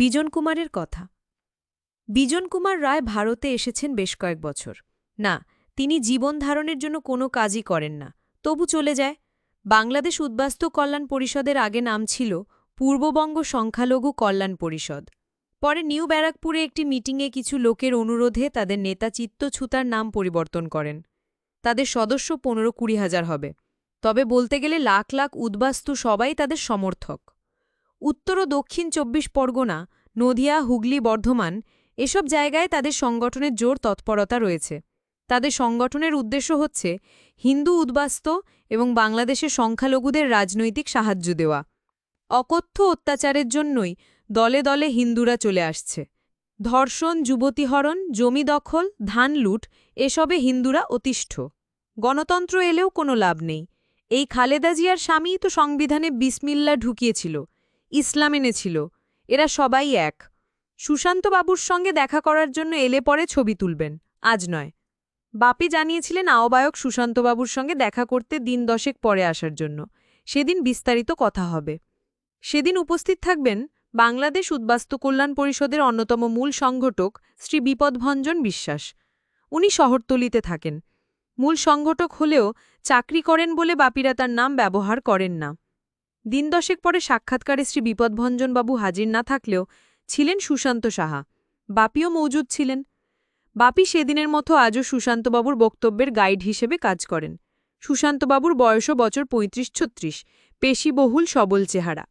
বিজন কুমারের কথা। বিজন কুমার রায় ভারতে এসেছেন বেশ কয়েক বছর। না, তিনি জীবন ধারণের জন্য কোনো কাজই করেন না। তবু চলে যায়। বাংলাদেশ উদ্বাস্তু কল্যাণ পরিষদের আগে নাম ছিল পূর্ববঙ্গ সংখ্যালঘু কল্যাণ পরিষদ। পরে নিউ ব্যারাকপুরে একটি মিটিংয়ে কিছু লোকের অনুরোধে তাদের নেতা চিত্তছুতার নাম পরিবর্তন করেন। তাদের সদস্য পনেরো কুড়ি হাজার হবে। তবে বলতে গেলে লাখ লাখ উদ্বাস্তু সবাই তাদের সমর্থক। উত্তর ও দক্ষিণ চব্বিশ পরগনা, নদিয়া, হুগলি, বর্ধমান এসব জায়গায় তাদের সংগঠনের জোর তৎপরতা রয়েছে। তাদের সংগঠনের উদ্দেশ্য হচ্ছে হিন্দু উদ্বাস্ত এবং বাংলাদেশের সংখ্যালঘুদের রাজনৈতিক সাহায্য দেওয়া। অকথ্য অত্যাচারের জন্যই দলে দলে হিন্দুরা চলে আসছে। ধর্ষণ, যুবতীহরণ, জমি দখল, ধান লুট এসবে হিন্দুরা অতিষ্ঠ। গণতন্ত্র এলেও কোনো লাভ নেই। এই খালেদা জিয়ার স্বামীই তো সংবিধানে বিসমিল্লা ঢুকিয়েছিল। ইসলাম এনেছিল। এরা সবাই এক। সুশান্তবাবুর সঙ্গে দেখা করার জন্য এলে পরে ছবি তুলবেন। আজ নয়। বাপি জানিয়েছিলেন আহ্বায়ক সুশান্তবাবুর সঙ্গে দেখা করতে দিন দশেক পরে আসার জন্য। সেদিন বিস্তারিত কথা হবে। সেদিন উপস্থিত থাকবেন বাংলাদেশ উদ্বাস্তু কল্যাণ পরিষদের অন্যতম মূল সংগঠক শ্রী বিপদভঞ্জন বিশ্বাস। উনি শহরতলিতে থাকেন। মূল সংগঠক হলেও চাকরি করেন বলে বাপিরা তার নাম ব্যবহার করেন না। দিন দশেক পরে সাক্ষাৎকারে শ্রী বিপদভঞ্জনবাবু হাজির না থাকলেও ছিলেন সুশান্ত সাহা। বাপিও মৌজুদ ছিলেন। বাপি সেদিনের মতো আজও সুশান্তবাবুর বক্তব্যের গাইড হিসেবে কাজ করেন। সুশান্তবাবুর বয়সও বছর পঁয়ত্রিশ ছত্রিশ। পেশিবহুল সবল চেহারা।